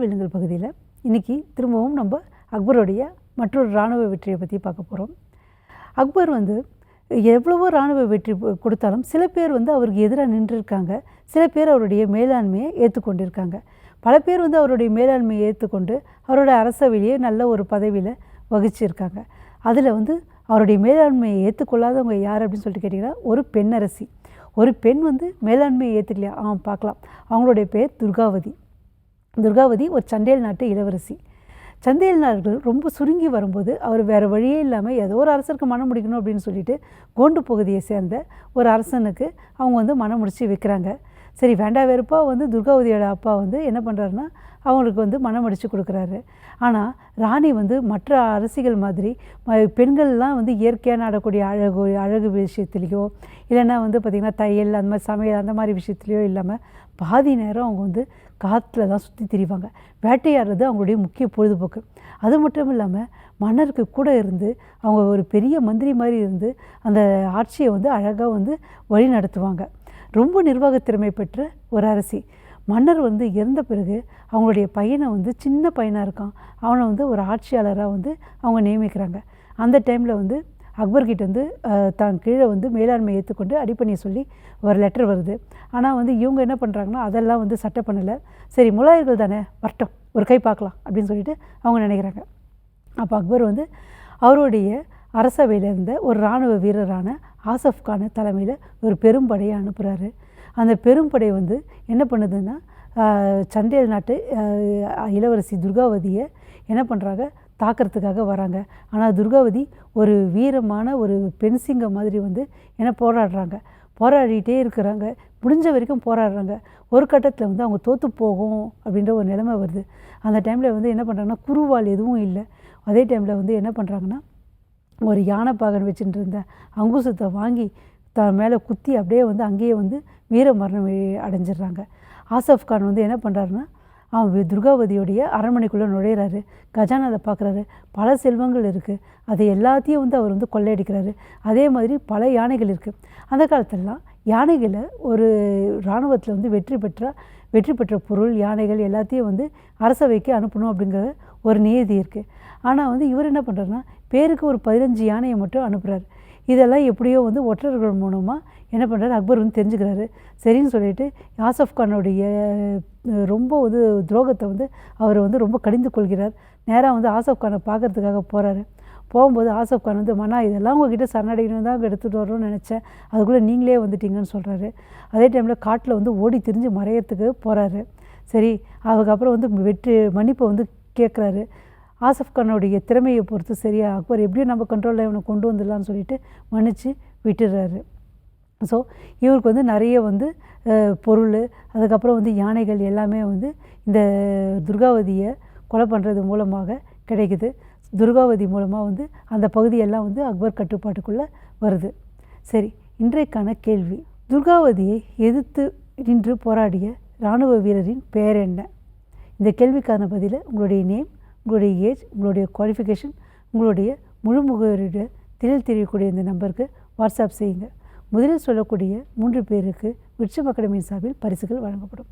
வெல்லுங்கள் பகுதியில் இன்றைக்கி திரும்பவும் நம்ம அக்பருடைய மற்றொரு இராணுவ வெற்றியை பற்றி பார்க்க போகிறோம் அக்பர் வந்து எவ்வளவோ இராணுவ வெற்றி கொடுத்தாலும் சில பேர் வந்து அவருக்கு எதிராக நின்றுருக்காங்க. சில பேர் அவருடைய மேலாண்மையை ஏற்றுக்கொண்டிருக்காங்க பல பேர் வந்து அவருடைய மேலாண்மையை ஏற்றுக்கொண்டு அவரோட அரசவையிலேயே நல்ல ஒரு பதவியில் வகிச்சிருக்காங்க. அதில் வந்து அவருடைய மேலாண்மையை ஏற்றுக்கொள்ளாதவங்க யார் அப்படின்னு சொல்லிட்டு கேட்டிங்கன்னா ஒரு பெண்ணரசி. ஒரு பெண் வந்து மேலாண்மையை ஏற்றுக்கலையா ஆ பார்க்கலாம். அவங்களுடைய பேர் துர்காவதி. துர்காவதி ஒரு சண்டேல் நாட்டு இளவரசி. சந்தேல் நாடுகள் ரொம்ப சுருங்கி வரும்போது அவர் வேறு வழியே இல்லாமல் ஏதோ ஒரு அரசருக்கு மனம் முடிக்கணும் அப்படின்னு சொல்லிட்டு கோண்டு பகுதியை சேர்ந்த ஒரு அரசனுக்கு அவங்க வந்து மனம் முடிச்சு வைக்கிறாங்க. சரி வேண்டா வெறுப்பா வந்து துர்காவதியோட அப்பா வந்து என்ன பண்ணுறாருன்னா அவங்களுக்கு வந்து மனம் முடிச்சு கொடுக்குறாரு. ஆனால் ராணி வந்து மற்ற அரசிகள் மாதிரி ம- பெண்கள்லாம் வந்து இயற்கையாக நடக்கூடிய அழகு அழகு விஷயத்துலேயோ இல்லைன்னா வந்து பார்த்திங்கன்னா தையல் அந்த மாதிரி சமையல் அந்த மாதிரி விஷயத்துலையோ இல்லாமல் பாதி நேரம் அவங்க வந்து காற்றுல தான் சுற்றி திரிவாங்க. வேட்டையாடுறது அவங்களுடைய முக்கிய பொழுதுபோக்கு. அது மட்டும் இல்லாமல் மன்னருக்கு கூட இருந்து அவங்க ஒரு பெரிய மந்திரி மாதிரி இருந்து அந்த ஆட்சியை வந்து அழகாக வந்து வழி நடத்துவாங்க. ரொம்ப நிர்வாகத் திறமை பெற்ற ஒரு அரசி. மன்னர் வந்து இறந்த பிறகு அவங்களுடைய பையனை வந்து சின்ன பையனாக இருக்கான். அவனை வந்து ஒரு ஆட்சியாளராக வந்து அவங்க நியமிக்கிறாங்க. அந்த டைமில் வந்து அக்பர்கிட்ட வந்து தான் கீழே வந்து மேலாண்மை ஏற்றுக்கொண்டு அடிப்பணியை சொல்லி ஒரு லெட்டர் வருது. ஆனால் வந்து இவங்க என்ன பண்ணுறாங்கன்னா அதெல்லாம் வந்து சட்டை பண்ணலை. சரி முலாயர்கள் தானே வரட்டும் ஒரு கை பார்க்கலாம் அப்படின்னு சொல்லிட்டு அவங்க நினைக்கிறாங்க. அப்போ அக்பர் வந்து அவருடைய அரசவையில் இருந்த ஒரு இராணுவ வீரரான ஆசஃப் கான தலைமையில் ஒரு பெரும்படையை அனுப்புகிறாரு அந்த பெரும்படை வந்து என்ன பண்ணுதுன்னா சண்டேல் நாட்டு இளவரசி துர்காவதியை என்ன பண்ணுறாங்க தாக்கிறதுக்காக வராங்க. ஆனால் துர்காவதி ஒரு வீரமான ஒரு பெண் சிங்கம் மாதிரி வந்து என்ன போராடுறாங்க. போராடிட்டே இருக்கிறாங்க. முடிஞ்ச வரைக்கும் போராடுறாங்க. ஒரு கட்டத்தில் வந்து அவங்க தோற்று போகும் அப்படின்ற ஒரு நிலைமை வருது. அந்த டைமில் வந்து என்ன பண்ணுறாங்கன்னா குருவால் எதுவும் இல்லை. அதே டைமில் வந்து என்ன பண்ணுறாங்கன்னா ஒரு யானை பாகன் வச்சுட்டு இருந்த அங்குசத்தை வாங்கி தான் மேலே குத்தி அப்படியே வந்து அங்கேயே வந்து வீர மரணம் அடைஞ்சிடுறாங்க. ஆசஃப் கான் வந்து என்ன பண்ணுறாருன்னா அவன் துர்காவதியோடைய துர்காவதியுடைய அரண்மனைக்குள்ளே நுழையிறாரு. கஜானதை பார்க்குறாரு. பல செல்வங்கள் இருக்குது அதை எல்லாத்தையும் வந்து அவர் வந்து கொள்ளையடிக்கிறாரு. அதே மாதிரி பல யானைகள் இருக்குது அந்த காலத்திலலாம் யானைகளை ஒரு இராணுவத்தில் வந்து வெற்றி பெற்ற வெற்றி பெற்ற பொருள் யானைகள் எல்லாத்தையும் வந்து அரசவைக்கு அனுப்பணும் அப்படிங்கிற ஒரு நியதி இருக்குது ஆனால் வந்து இவர் என்ன பண்ணுறாருன்னா பேருக்கு ஒரு பதினஞ்சு யானையை மட்டும் அனுப்புகிறார் இதெல்லாம் எப்படியோ வந்து ஒற்றர்கள் மூலமாக என்ன பண்ணுறாரு அக்பர் வந்து தெரிஞ்சுக்கிறாரு. சரின்னு சொல்லிட்டு ஆசஃப் கானுடைய ரொம்ப வந்து துரோகத்தை வந்து அவர் வந்து ரொம்ப கடிந்து கொள்கிறார். நேராக வந்து ஆசஃப் கானை பார்க்கறதுக்காக போகிறாரு போகும்போது ஆசஃப் கான் வந்து மனா இதெல்லாம் உங்ககிட்ட சரணடைக்கணும் தான் எடுத்துகிட்டு வரணும்னு நினச்சேன். அதுக்குள்ளே நீங்களே வந்துட்டீங்கன்னு சொல்கிறாரு அதே டைமில் காட்டில் வந்து ஓடி திரிஞ்சு மறையறதுக்கு போகிறாரு சரி அதுக்கப்புறம் வந்து வெற்றி மன்னிப்பை வந்து கேட்குறாரு. ஆசஃப் கானுடைய திறமையை பொறுத்து சரியாக அக்பர் எப்படியும் நம்ம கண்ட்ரோலில் இவனை கொண்டு வந்துடலாம்னு சொல்லிட்டு மன்னித்து விட்டுடுறாரு. ஸோ இவருக்கு வந்து நிறைய வந்து பொருள் அதுக்கப்புறம் வந்து யானைகள் எல்லாமே வந்து இந்த துர்காவதியை கொலை பண்ணுறது மூலமாக கிடைக்குது. துர்காவதி மூலமாக வந்து அந்த பகுதியெல்லாம் வந்து அக்பர் கட்டுப்பாட்டுக்குள்ளே வருது. சரி இன்றைக்கான கேள்வி. துர்காவதியை எதிர்த்து நின்று போராடிய இராணுவ வீரரின் பெயர் என்ன? இந்த கேள்விக்கான பதிலை உங்களுடைய நேம் உங்களுடைய ஏஜ் உங்களுடைய குவாலிஃபிகேஷன் உங்களுடைய முழு முகவரியுடைய தெளிவு தெரியக்கூடிய இந்த நம்பருக்கு வாட்ஸ்அப் செய்யுங்க. முதலில் சொல்லக்கூடிய மூன்று பேருக்கு விருட்சம் அகாடமியின் சார்பில் பரிசுகள் வழங்கப்படும்.